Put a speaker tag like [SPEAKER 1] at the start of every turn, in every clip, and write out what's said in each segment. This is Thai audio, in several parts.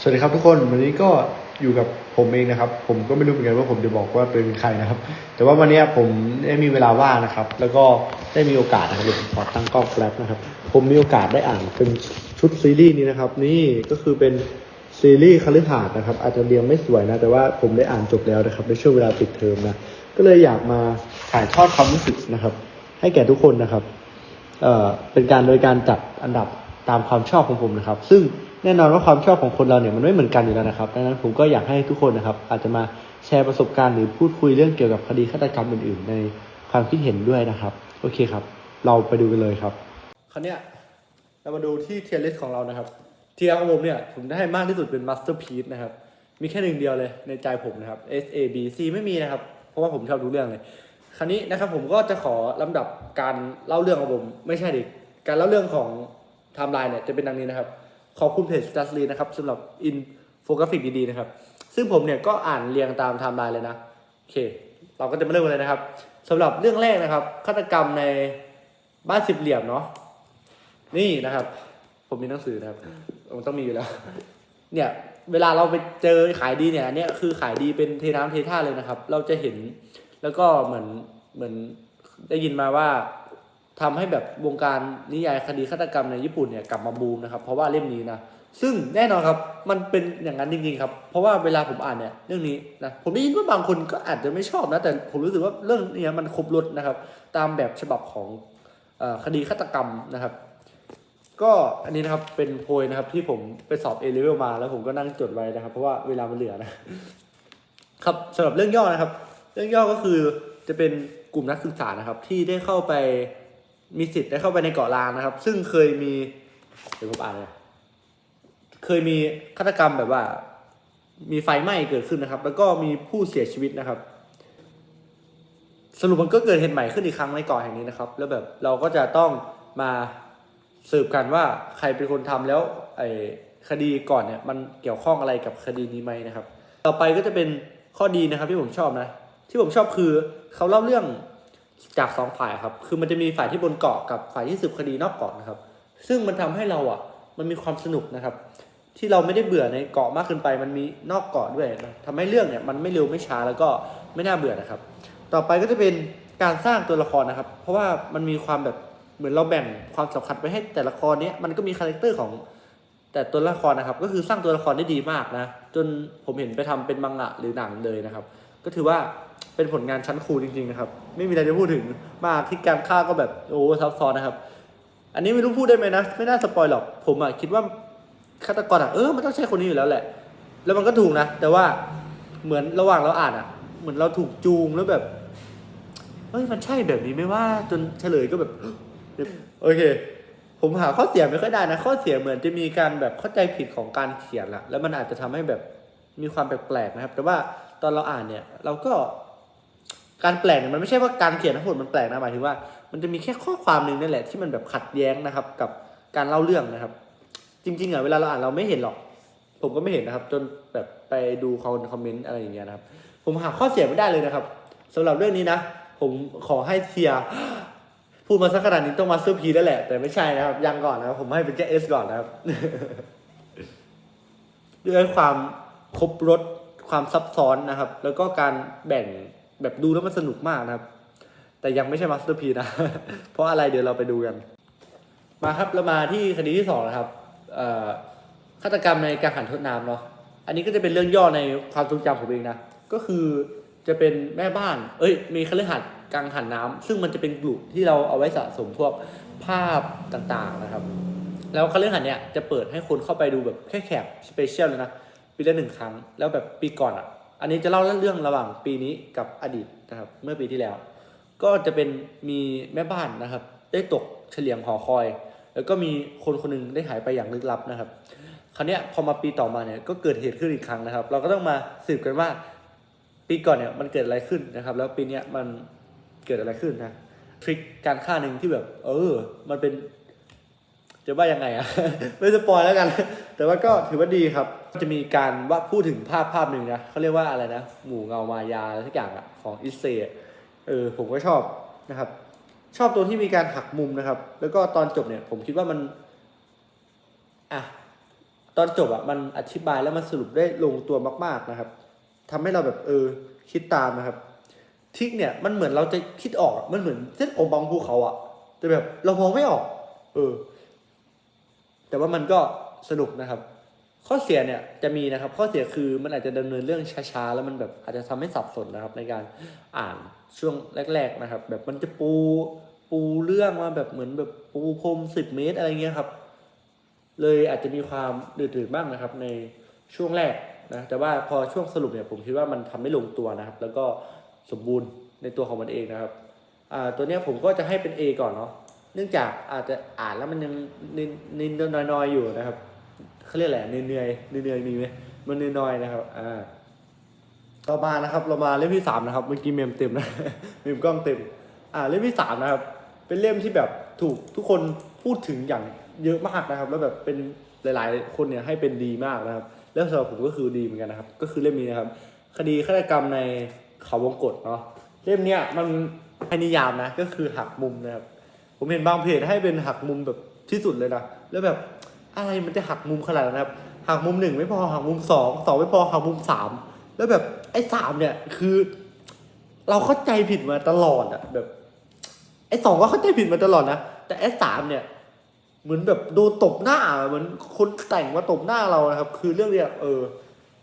[SPEAKER 1] สวัสดีครับทุกคนวันนี้ก็อยู่กับผมเองนะครับ ผมก็ไม่รู้เหมือนกันว่าผมจะบอกว่าเป็นใครนะครับ แต่ว่าวันนี้ผมได้มีเวลาว่างนะครับ แล้วก็ได้มีโอกาสนะครับผมขอตั้งกล้องแป๊บนะครับ ผมมีโอกาสได้อ่านเป็นชุดซีรีส์นี้นะครับ นี่ก็คือเป็นซีรีส์คฤหาสน์นะครับ อาจจะเรียงไม่สวยนะ แต่ว่าผมได้อ่านจบแล้วนะครับในช่วงเวลาปิดเทอมนะก็เลยอยากมาถ่ายทอดความรู้สึกนะครับ ให้แก่ทุกคนนะครับเอ่อเป็นการโดยการจัดอันดับ ตามความชอบของผมนะครับ ซึ่งแน่นอนว่าความชอบของคนเราเนี่ยมันไม่เหมือนกันอยู่แล้วนะครับ ดังนั้นผมก็อยากให้ทุกคนนะครับ อาจจะมาแชร์ประสบการณ์หรือพูดคุยเรื่องเกี่ยวกับคดีฆาตกรรมอื่น ๆ ในความคิดเห็นด้วยนะครับ โอเคครับ เราไปดูกันเลยครับ คราวเนี้ยเรามาดูที่เทียร์ลิสของเรานะครับเทียร์ของผมเนี่ยผมได้มากที่สุดเป็นมาสเตอร์พีซนะครับมีแค่หนึ่งเดียวเลยในใจผมนะครับ S A B C ไม่มีนะครับ เพราะว่าผมชอบดูเรื่องเลย คราวนี้นะครับผมก็จะขอลำดับการเล่าเรื่องของผม ไม่ใช่ดิการเล่าเรื่องของ ไทม์ไลน์เนี่ยจะเป็นดังนี้นะครับ ขอบคุณเพจจัสลีนะครับสำหรับอินโฟกราฟิกดีๆนะครับ ซึ่งผมเนี่ยก็อ่านเรียงตามไทม์ไลน์เลยนะ โอเค เราก็จะมาเริ่มกันเลยนะครับสำหรับเรื่องแรกนะครับฆาตกรรมในบ้านสิบเหลี่ยมเนาะนี่นะครับ ผมมีหนังสือนะครับมันต้องมีอยู่แล้ว เนี่ยเวลาเราไปเจอขายดีเนี่ยอันเนี่ยคือขายดีเป็นเทน้ำเทท่าเลยนะครับ เราจะเห็นแล้วก็เหมือนเหมือนได้ยินมาว่า ทำให้แบบวงการนิยายคดีฆาตกรรมในญี่ปุ่นเนี่ยกลับมาบูมนะครับ เพราะว่าเล่มนี้นะซึ่งแน่นอนครับมันเป็นอย่างนั้นจริงๆครับ เพราะว่าเวลาผมอ่านเนี่ยเรื่องนี้นะผมได้ยินว่าบางคนก็อาจจะไม่ชอบนะแต่ผมรู้สึกว่าเรื่องนี้มันครบรถนะครับ ตามแบบฉบับของอคดีฆาตกรรมนะครับ ก็อันนี้นะครับเป็นโพยนะครับที่ผมไปสอบเอเลเวลมา แล้วผมก็นั่งจดไว้นะครับ เพราะว่าเวลามันเหลือนะครับสำหรับเรื่องย่อนะครับ เรื่องย่อก็คือจะเป็นกลุ่มนักศึกษานะครับที่ได้เข้าไป มีสิทธิ์ได้เข้าไปในเกาะล้างนะครับ ซึ่งเคยมีเดี๋ยวผมอ่านเลยเคยมีฆาตกรรมแบบว่า มีไฟไหม้เกิดขึ้นนะครับ แล้วก็มีผู้เสียชีวิตนะครับ สรุปมันก็เกิดเหตุใหม่ขึ้นอีกครั้งในเกาะแห่งนี้นะครับ แล้วแบบเราก็จะต้องมาสืบกันว่าใครเป็นคนทำแล้วไอ้คดีก่อนเนี่ยมันเกี่ยวข้องอะไรกับคดีนี้ไหมนะครับ ต่อไปก็จะเป็นข้อดีนะครับที่ผมชอบนะ ที่ผมชอบคือเขาเล่าเรื่อง จากสองฝ่ายครับ คือมันจะมีฝ่ายที่บนเกาะกับฝ่ายที่สืบคดีนอกเกาะนะครับ ซึ่งมันทำให้เราอะ มันมีความสนุกนะครับ ที่เราไม่ได้เบื่อในเกาะมากเกินไป มันมีนอกเกาะด้วยนะทำให้เรื่องเนี่ยมันไม่เร็วไม่ช้าแล้วก็ไม่น่าเบื่อนะครับ ต่อไปก็จะเป็นการสร้างตัวละครนะครับ เพราะว่ามันมีความแบบเหมือนเราแบ่งความสำคัญไปให้แต่ละครเนี้ยมันก็มีคาแรคเตอร์ของแต่ตัวละครนะครับ ก็คือสร้างตัวละครได้ดีมากนะ จนผมเห็นไปทำเป็นมังงะหรือหนังเลยนะครับ ก็ถือว่าเป็นผลงานชั้นครูจริงๆนะครับ ไม่มีอะไรจะพูดถึงมากที่การฆ่าก็แบบโอ้ซับซ้อนนะครับ อันนี้ไม่รู้พูดได้ไหมนะ ไม่น่าสปอยหรอก ผมอะคิดว่าฆาตกรอะเออมันต้องใช่คนนี้อยู่แล้วแหละ แล้วมันก็ถูกนะ แต่ว่าเหมือนระหว่างเราอ่านอะเหมือนเราถูกจูงแล้วแบบเฮ้ยมันใช่แบบนี้ไหม่ว่าจนเฉลยก็แบบโอเค ผมหาข้อเสียไม่ค่อยได้นะ ข้อเสียเหมือนจะมีการแบบเข้าใจผิดของการเขียนละแล้วมันอาจจะทำให้แบบมีความแปลกๆนะครับ แต่ว่า ตอนเราอ่านเนี่ย เราก็การแปลกเนี่ยมันไม่ใช่ว่าการเขียนทั้งหมดมันแปลกนะหมายถึงว่า มันจะมีแค่ข้อความหนึ่งนั่นแหละที่มันแบบขัดแย้งนะครับ กับการเล่าเรื่องนะครับ จริงๆอะเวลาเราอ่านเราไม่เห็นหรอก ผมก็ไม่เห็นนะครับ จนแบบไปดูคอมเมนต์อะไรอย่างเงี้ยนะครับ ผมหาข้อเสียไม่ได้เลยนะครับสำหรับเรื่องนี้นะผมขอให้เทียพูดมาสักขนาดนี้ต้องมาสเตอร์พีแล้วแหละ แต่ไม่ใช่นะครับ ยังก่อนนะครับผมให้เป็นแค่เอสก่อนนะครับด้วยความครบรถ ความซับซ้อนนะครับ แล้วก็การแบ่งแบบดูแล้วมันสนุกมากนะครับ แต่ยังไม่ใช่มาสเตอร์พีนะ เพราะอะไรเดี๋ยวเราไปดูกัน มาครับเรามาที่คดีที่สองนะครับฆาตกรรมในการหันทดน้ำเนาะอันนี้ก็จะเป็นเรื่องย่อในความทรงจำผมเองนะก็คือจะเป็นแม่บ้าน เอ้ย มีคฤหัสถ์กังหันน้ำซึ่งมันจะเป็นกลุ่มที่เราเอาไว้สะสมพวกภาพต่างๆนะครับ แล้วคฤหัสถ์เนี่ยจะเปิดให้คนเข้าไปดูแบบแค่แขกสเปเชียลเลยนะ ปีละหนึ่งครั้ง แล้วแบบปีก่อนอะ อันนี้จะเล่าเรื่องระหว่างปีนี้กับอดีตนะครับ เมื่อปีที่แล้ว ก็จะเป็นมีแม่บ้านนะครับ ได้ตกเฉลียงหอคอย แล้วก็มีคนคนหนึงได้หายไปอย่างลึกลับนะครับ คราวนี้พอมาปีต่อมาเนี่ยก็เกิดเหตุขึ้นอีกครั้งนะครับ เราก็ต้องมาสืบกันว่า ปีก่อนเนี่ยมันเกิดอะไรขึ้นนะครับ แล้วปีนี้มันเกิดอะไรขึ้นนะทริคการฆ่าหนึ่งที่แบบ เออ มันเป็น จะว่ายังไงอะ ไม่สปอยแล้วกัน แต่ว่าก็ถือว่าดีครับจะมีการว่าพูดถึงภาพภาพหนึ่งนะเขาเรียกว่าอะไรนะ หมู่เงามายาอะไรสักอย่างอะของอิเซเออผมก็ชอบนะครับ ชอบตัวที่มีการหักมุมนะครับ แล้วก็ตอนจบเนี่ย ผมคิดว่ามันอะตอนจบอะมันอธิบายแล้วมันสรุปได้ลงตัวมากๆนะครับทำให้เราแบบเออคิดตามนะครับทิกเนี่ยมันเหมือนเราจะคิดออกมันเหมือนเส้นผมบางภูเขาอะแต่แบบเรามองไม่ออก เออ แต่ว่ามันก็สนุกนะครับ ข้อเสียเนี่ยจะมีนะครับ ข้อเสียคือมันอาจจะดำเนินเรื่องช้าๆแล้วมันแบบอาจจะทำให้สับสนนะครับ ในการอ่านช่วงแรก ๆนะครับ แบบมันจะปูปูเรื่องมาแบบเหมือนแบบปูพรมสิบเมตรอะไรเงี้ยครับ เลยอาจจะมีความดืดๆบ้างนะครับ ในช่วงแรกนะแต่ว่าพอช่วงสรุปเนี่ยผมคิดว่ามันทำได้ลงตัวนะครับ แล้วก็สมบูรณ์ในตัวของมันเองนะครับอ่าตัวเนี้ยผมก็จะให้เป็น A ก่อนเนาะ เนื่องจากอาจจะอ่านแล้วมันยังนินๆน้อยๆอยู่นะครับเขาเรียกแหละไรเหนื่อยๆเนื่อยๆมีไหมมันเน้อยๆนะครับอ่าต่อมานะครับเรามาเล่มที่สามนะครับเมื่อกี้เมมเต็มนะเมมกล้องเต็มอ่าเล่มที่สามนะครับ เป็นเล่มที่แบบถูกทุกคนพูดถึงอย่างเยอะมากนะครับ แล้วแบบเป็นหลาย ๆ คนเนี่ยให้เป็นดีมากนะครับ แล้วสำหรับผมก็คือดีเหมือนกันนะครับ ก็คือเล่มนี้นะครับ คดีฆาตกรรมในเขาวงกฏเนาะเล่มเนี้ยมันนิยามนะก็คือหักมุมนะครับ ผมเห็นบางเพจให้เป็นหักมุมแบบที่สุดเลยนะแล้วแบบอะไรมันจะหักมุมขนาดนั้นนะครับหักมุมหนึ่งไม่พอหักมุมสองสองไม่พอหักมุมสามแล้วแบบไอ้สามเนี่ยคือ เราเข้าใจผิดมาตลอดอะแบบไอ้สองก็เข้าใจผิดมาตลอดนะแต่ไอ้สามเนี่ย เหมือนแบบโดนตบหน้าเหมือนคนแต่งมาตบหน้าเรานะครับ คือเรื่องเนี้ยเออ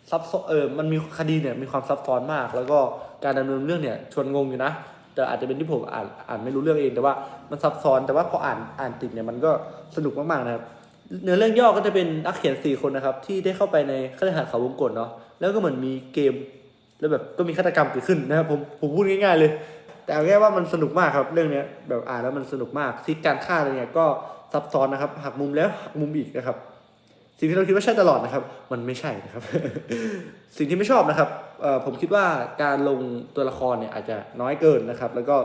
[SPEAKER 1] ซับซ้อนเออมันมีคดีเนี่ยมีความซับซ้อนมาก แล้วก็การดำเนินเรื่องเนี่ยชวนงงอยู่นะ แต่อาจจะเป็นที่ผมอ่านอ่านไม่รู้เรื่องเอง แต่ว่ามันซับซ้อนแต่ว่าพออ่านอ่านติดเนี่ยมันก็สนุกมากๆนะครับเนื้อเรื่องย่อก็จะเป็นนักเขียนสี่คนนะครับ ที่ได้เข้าไปในคฤหาสน์เขาวงกฏเนาะแล้วก็เหมือนมีเกม แล้วแบบก็มีฆาตกรรมเกิดขึ้นนะครับผมผมพูดง่ายๆเลย แต่เอาแค่ว่ามันสนุกมากครับ เรื่องเนี้ยแบบอ่านแล้วมันสนุกมากซีการฆ่าอะไรเนี่ยก็ซับซ้อนนะครับหักมุมแล้วหักมุมอีกนะครับ สิ่งที่เราคิดว่าใช่ตลอดนะครับ มันไม่ใช่นะครับ สิ่งที่ไม่ชอบนะครับผมคิดว่าการลงตัวละครเนี่ยอาจจะน้อยเกินนะครับ แล้วก็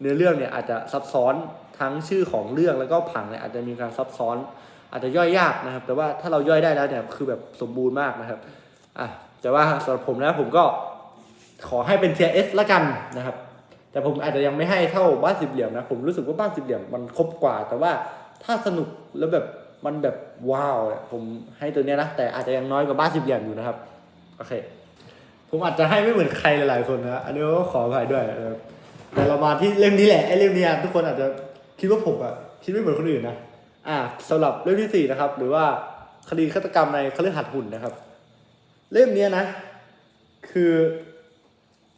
[SPEAKER 1] เนื้อเรื่องเนี่ยอาจจะซับซ้อนทั้งชื่อของเรื่องแล้วก็ผังเนี่ยอาจจะมีการซับซ้อน อาจจะย่อยยากนะครับ แต่ว่าถ้าเราย่อยได้แล้วเนี่ยคือแบบสมบูรณ์มากนะครับอะแต่ว่าสำหรับผมนะผมก็ขอให้เป็น tier S ละกันนะครับ แต่ผมอาจจะยังไม่ให้เท่าบ้านสิบเหลี่ยมนะผมรู้สึกว่าบ้านสิบเหลี่ยมมันครบกว่า แต่ว่าถ้าสนุกแล้วแบบ มันแบบว้าวเนี่ยผมให้ตัวเนี้ยนะ แต่อาจจะยังน้อยกว่าบ้านสิบเหลี่ยมอยู่นะครับ โอเค ผมอาจจะให้ไม่เหมือนใครหลายๆคนนะ อันนี้ก็ขออภัยด้วยนะครับแต่เรามาที่เล่มนี้แหละไอ้เล่มเนี้ยทุกคนอาจจะคิดว่าผมอะคิดไม่เหมือนคนอื่นนะ อ่าสำหรับเล่มที่สี่นะครับ หรือว่าคดีฆาตกรรมในคฤหาสน์หุ่นนะครับ เล่มเนี้ยนะ คือ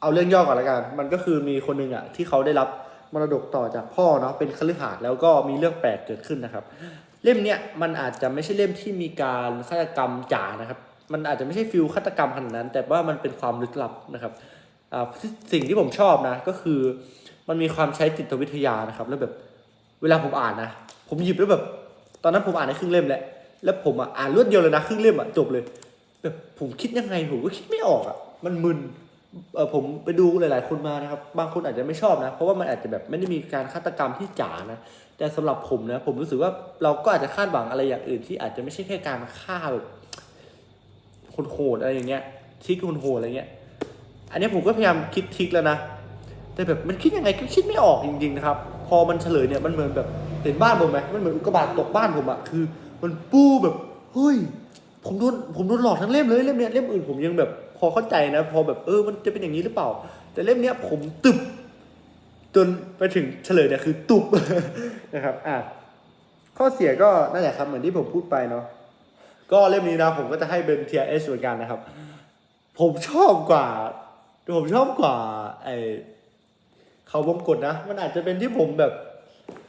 [SPEAKER 1] เอาเรื่องย่อก่อนละกัน มันก็คือมีคนหนึ่งอะที่เขาได้รับมรดกต่อจากพ่อเนาะเป็นคฤหาสน์แล้วก็มีเรื่องแปลกเกิดขึ้นนะครับ เล่มเนี้ยมันอาจจะไม่ใช่เล่มที่มีการฆาตกรรมจ๋านะครับ มันอาจจะไม่ใช่ฟิลฆาตกรรมขนาดนั้น แต่ว่ามันเป็นความลึกลับนะครับสิ่งที่ผมชอบนะก็คือ มันมีความใช้จิตวิทยานะครับ แล้วแบบเวลาผมอ่านนะผมหยิบแล้วแบบ ตอนนั้นผมอ่านได้ครึ่งเล่มแหล้วแล้วผมอะอ่านรวดเดียวเลยนะครึ่งเล่มอะจบเลยแบบผมคิดยังไงผมก็คิดไม่ออกอะมันมึน เออผมไปดูหลาย ๆ คนมานะครับ บางคนอาจจะไม่ชอบนะ เพราะว่ามันอาจจะแบบไม่ได้มีการฆาตกรรมที่จ๋านะ แต่สำหรับผมนะ ผมรู้สึกว่าเราก็อาจจะคาดหวังอะไรอย่างอื่น ที่อาจจะไม่ใช่แค่การฆ่าแบบคนโหดอะไรอย่างเงี้ยทิกคนโหดอะไรเงี้ย อันนี้ผมก็พยายามคิดทิกแล้วนะ แต่แบบมันคิดยังไงก็คิดไม่ออกจริง ๆ นะครับ พอมันเฉลยเนี่ยมันเหมือนแบบเห็นบ้านผมไหมมันเหมือนอุกกาบาตตกบ้านผมอะคือ มันปูแบบเฮ้ยผมโดนผมโดนหลอกทั้งเล่มเลยเล่มเนี้ยเล่มอื่นผมยังแบบ พอเข้าใจนะ พอแบบเออมันจะเป็นอย่างนี้หรือเปล่า แต่เล่มเนี้ยผมตึบ จนไปถึงเฉลยเนี่ยคือตุบนะครับอะข้อเสียก็นั่นแหละครับเหมือนที่ผมพูดไปเนาะก็เล่มนี้นะผมก็จะให้เป็นเทียเอสเหมือนกันนะครับ ผมชอบกว่า ผมชอบกว่าไอเขาวงกฏนะ มันอาจจะเป็นที่ผมแบบ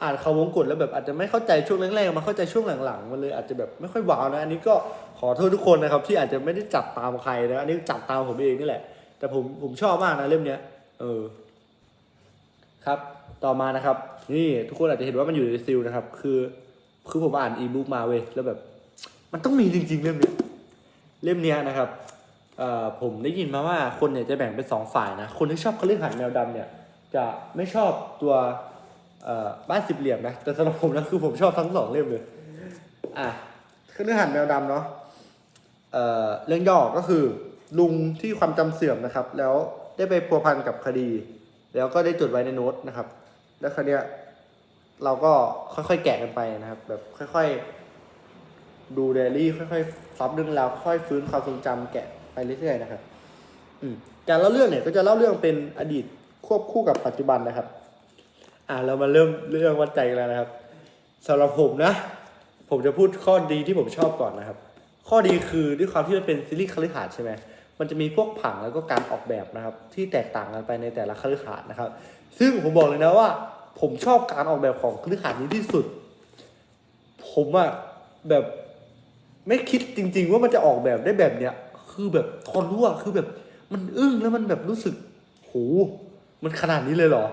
[SPEAKER 1] อ่านเขาวงกฏแล้วแบบอาจจะไม่เข้าใจช่วงแรกๆมาเข้าใจช่วงหลังๆมันเลยอาจจะแบบไม่ค่อยว้าวนะอันนี้ก็ขอโทษทุกคนนะครับ ที่อาจจะไม่ได้จับตามใครนะอันนี้จับตามผมเองนี่แหละ แต่ผมผมชอบมากนะเล่มเนี้ยเออครับต่อมานะครับ นี่ทุกคนอาจจะเห็นว่ามันอยู่ในซิลนะครับ คือคือผมอ่านอีบุ๊กมาเว้ยแล้วแบบ มันต้องมีจริง ๆ เล่มเนี้ยเล่มเนี้ยนะครับเอ่อผมได้ยินมาว่าคนเนี่ยจะแบ่งเป็นสองฝ่ายนะคนที่ชอบคฤหาสน์แมวดำเนี่ย จะไม่ชอบตัว บ้านสิบเหลี่ยมนะ แต่สำหรับผมนะคือผมชอบทั้งสองเล่มเลย อะคฤหาสน์แมวดำเนาะเอ่อเรื่องย่อก็คือ ลุงที่ความจำเสื่อมนะครับ แล้วได้ไปพัวพันกับคดี แล้วก็ได้จดไว้ในโน้ตนะครับ แล้วคราวเนี้ยเราก็ค่อยๆแกะกันไปนะครับ แบบค่อยดูเดลี่ค่อยๆซับเรื่องราวค่อยฟื้นความทรงจำแกะไปเรื่อยๆนะครับ อืมการเล่าเรื่องเนี่ยก็จะเล่าเรื่องเป็นอดีตควบคู่กับปัจจุบันนะครับ อ่าเรามาเริ่มเรื่องวัดใจกันแล้วนะครับสำหรับผมนะ ผมจะพูดข้อดีที่ผมชอบก่อนนะครับ ข้อดีคือด้วยความที่มันเป็นซีรีส์คฤหาสน์ใช่ไหมมันจะมีพวกผังแล้วก็การออกแบบนะครับ ที่แตกต่างกันไปในแต่ละคฤหาสน์นะครับ ซึ่งผมบอกเลยนะว่า ผมชอบการออกแบบของคฤหาสน์นี้ที่สุด ผมอะแบบไม่คิดจริง ๆ ว่ามันจะออกแบบได้แบบเนี้ยคือแบบทนรู้อะคือแบบมันอึ้งแล้วมันแบบรู้สึกโหมันขนาดนี้เลยเหรอ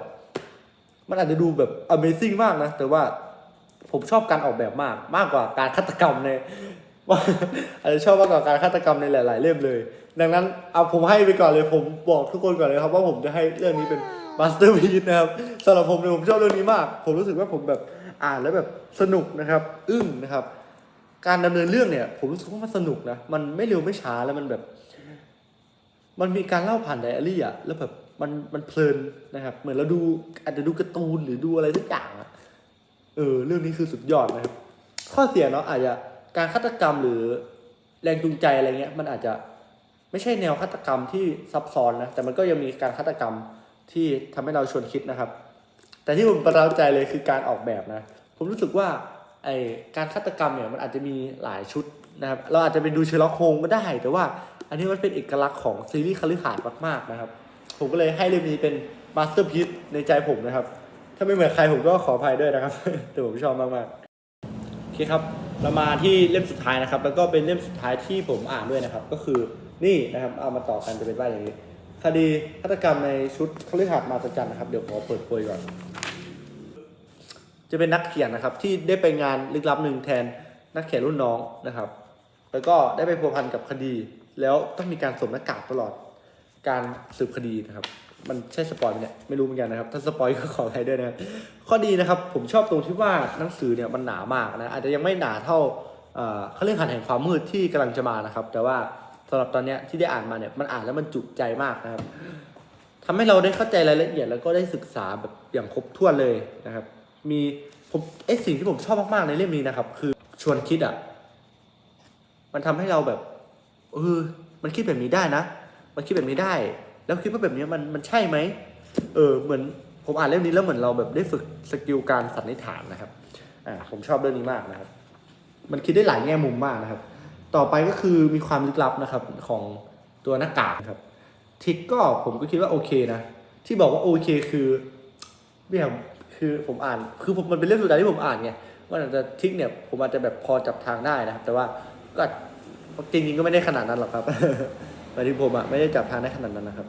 [SPEAKER 1] มันอาจจะดูแบบ Amazing มากนะ แต่ว่าผมชอบการออกแบบมากมากกว่าการฆาตกรรมในว่าอาจจะชอบมากกว่าการฆาตกรรมในหลาย ๆ เล่มเลย ดังนั้นเอาผมให้ไปก่อนเลยผมบอกทุกคนก่อนเลยครับ ว่าผมจะให้เรื่องนี้เป็นมาสเตอร์พี e นะครับสำหรับผมเนี่ยผมชอบเรื่องนี้มาก ผมรู้สึกว่าผมแบบอ่านแล้วแบบสนุกนะครับ อึ้งนะครับ การดำเนินเรื่องเนี่ย ผมรู้สึกว่ามันสนุกนะมันไม่เร็วไม่ช้าแล้วมันแบบ มันมีการเล่าผ่านไดอารี่อะแล้วแบบ มันมันเพลินนะครับ เหมือนเราดูอาจจะดูการ์ตูนหรือดูอะไรทุกอย่างอะเออเรื่องนี้คือสุดยอดนะครับ ข้อเสียเนาะอาจจะการฆาตกรรมหรือแรงจูงใจอะไรเงี้ย มันอาจจะไม่ใช่แนวฆาตกรรมที่ซับซ้อนนะแต่มันก็ยังมีการฆาตกรรมที่ทำให้เราชวนคิดนะครับ แต่ที่ผมประทับใจเลยคือการออกแบบนะ ผมรู้สึกว่าไอการฆาตกรรมเนี่ยมันอาจจะมีหลายชุดนะครับ เราอาจจะไปดูเชอร์ล็อกโฮมก็ได้ แต่ว่าอันนี้มันเป็นเอกลักษณ์ของซีรีส์คฤหาสน์มากๆนะครับ ผมก็เลยให้เรื่องนี้เป็นมาสเตอร์พีซในใจผมนะครับ ถ้าไม่เหมือนใครผมก็ขออภัยด้วยนะครับ แต่ผมชอบมากๆโอเคครับเรามาที่เล่มสุดท้ายนะครับ แล้วก็เป็นเล่มสุดท้ายที่ผมอ่านด้วยนะครับ ก็คือนี่นะครับ เอามาต่อกันจะเป็นว่าอย่างนี้ คดีฆาตกรรมในชุดคฤหาสน์มาสจันนะครับ เดี๋ยวขอเปิดโพยก่อน จะเป็นนักเขียนนะครับ ที่ได้ไปงานลึกลับหนึ่งแทนนักเขียนรุ่นน้องนะครับ แล้วก็ได้ไปพัวพันกับคดี แล้วต้องมีการสวมหน้ากากตลอด การสืบคดีนะครับ มันใช่สปอยไหมเนี่ยไม่รู้เหมือนกันนะครับ ถ้าสปอยก็ขออภัยด้วยนะครับข้อดีนะครับผมชอบตรงที่ว่าหนังสือเนี่ยมันหนามากนะอาจจะยังไม่หนาเท่าเขาเรื่องหันแห่งความมืดที่กำลังจะมานะครับ แต่ว่าสำหรับตอนนี้ที่ได้อ่านมาเนี่ยมันอ่านแล้วมันจุใจมากนะครับทำให้เราได้เข้าใจรายละเอียดแล้วก็ได้ศึกษาแบบอย่างครบถ้วนเลยนะครับ มีผมไอสิ่งที่ผมชอบมากๆในเล่มนี้นะครับ คือชวนคิดอะมันทำให้เราแบบเออมันคิดแบบนี้ได้นะ มันคิดแบบนี้ได้ แล้วคิดว่าแบบนี้มันมันใช่ไหมเออเหมือนผมอ่านเล่มนี้แล้วเหมือนเราแบบได้ฝึกสกิลการสันนิษฐานนะครับอ่าผมชอบเรื่องนี้มากนะครับ มันคิดได้หลายแง่มุมมากนะครับ ต่อไปก็คือมีความลึกลับนะครับของตัวหน้ากากครับทิกก็ผมก็คิดว่าโอเคนะ ที่บอกว่าโอเคคือเนี่ยคือผมอ่าน คือผมมันเป็นเรื่องสุดท้ายที่ผมอ่านไงว่าอาจจะทิกเนี่ยผมอาจจะแบบพอจับทางได้นะครับ แต่ว่าก็จริงๆก็ไม่ได้ขนาดนั้นหรอกครับ หมายถึงผมอะไม่ได้จับทางได้ขนาดนั้นนะครับ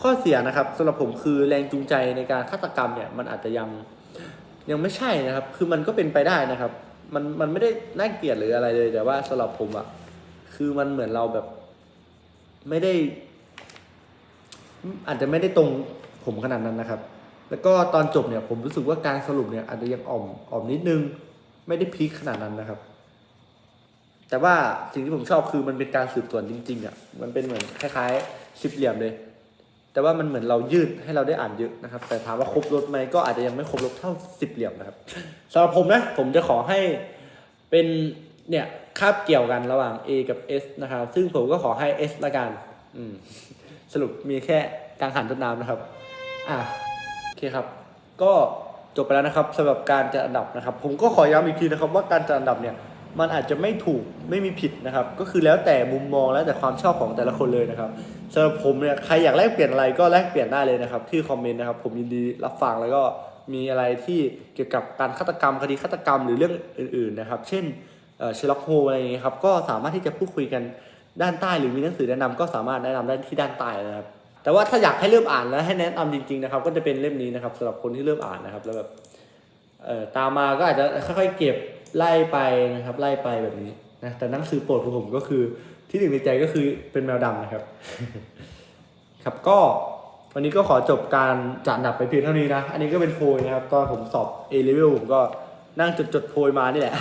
[SPEAKER 1] ข้อเสียนะครับสำหรับผมคือแรงจูงใจในการฆาตกรรมเนี่ยมันอาจจะยังยังไม่ใช่นะครับ คือมันก็เป็นไปได้นะครับ มันมันไม่ได้น่าเกลียดหรืออะไรเลย แต่ว่าสำหรับผมอะคือมันเหมือนเราแบบ ไม่ได้ อาจจะไม่ได้ตรงผมขนาดนั้นนะครับ แล้วก็ตอนจบเนี่ย ผมรู้สึกว่าการสรุปเนี่ยอาจจะยังอ่อมอ่อมนิดนึง ไม่ได้พีคขนาดนั้นนะครับ แต่ว่าสิ่งที่ผมชอบคือมันเป็นการสืบสวนจริงๆอะมันเป็นเหมือนคล้ายๆสิบเหลี่ยมเลย แต่ว่ามันเหมือนเรายืดให้เราได้อ่านเยอะนะครับ แต่ถามว่าครบรถไหมก็อาจจะยังไม่ครบรถเท่าสิบเหลี่ยมนะครับสำหรับผมนะผมจะขอให้เป็นเนี่ยคาบเกี่ยวกันระหว่าง A กับ S นะครับ ซึ่งผมก็ขอให้ S ละกัน อืม สรุปมีแค่กลางหันต้นน้ำนะครับ อะโอเคครับ ก็จบไปแล้วนะครับสำหรับการจัดอันดับนะครับ ผมก็ขอย้ำอีกทีนะครับว่าการจัดอันดับเนี่ย มันอาจจะไม่ถูกไม่มีผิดนะครับ ก็คือแล้วแต่มุมมองแล้วแต่ความชอบของแต่ละคนเลยนะครับสำหรับผมเนี่ยใครอยากแลกเปลี่ยนอะไรก็แลกเปลี่ยนได้เลยนะครับ ที่คอมเมนต์นะครับ ผมยินดีรับฟังแล้วก็มีอะไรที่เกี่ยวกับการฆาตกรรมคดีฆาตกรรมหรือเรื่องอื่นๆนะครับ เช่นเชลล็อกโฮอะไรอย่างเงี้ยครับก็สามารถที่จะพูดคุยกันด้านใต้ หรือมีหนังสือแนะนำก็สามารถแนะนำได้ที่ด้านใต้นะครับ แต่ว่าถ้าอยากให้เริ่มอ่านแล้วให้แนะนำจริงๆนะครับ ก็จะเป็นเล่มนี้นะครับสำหรับคนที่เริ่มอ่านนะครับแล้วแบบตามมาก็อาจจะค่อยๆเก็บ ไล่ไปนะครับไล่ไปแบบนี้นะแต่หนังสือโปรดของผมก็คือที่หนึ่งในใจก็คือเป็นแมวดำนะครับ ครับก็วันนี้ก็ขอจบการจัดอันดับไปเพียงเท่านี้นะ อันนี้ก็เป็นโพยนะครับ ตอนผมสอบ A level ผมก็นั่งจดจดโพยมานี่แหละ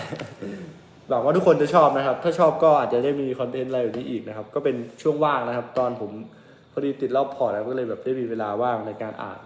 [SPEAKER 1] หวังว่าทุกคนจะชอบนะครับ ถ้าชอบก็อาจจะได้มีคอนเทนต์อะไรแบบนี้อีกนะครับ ก็เป็นช่วงว่างนะครับ ตอนผมพอดีติดรอบพอร์ตแล้วก็เลยแบบได้มีเวลาว่างในการอ่าน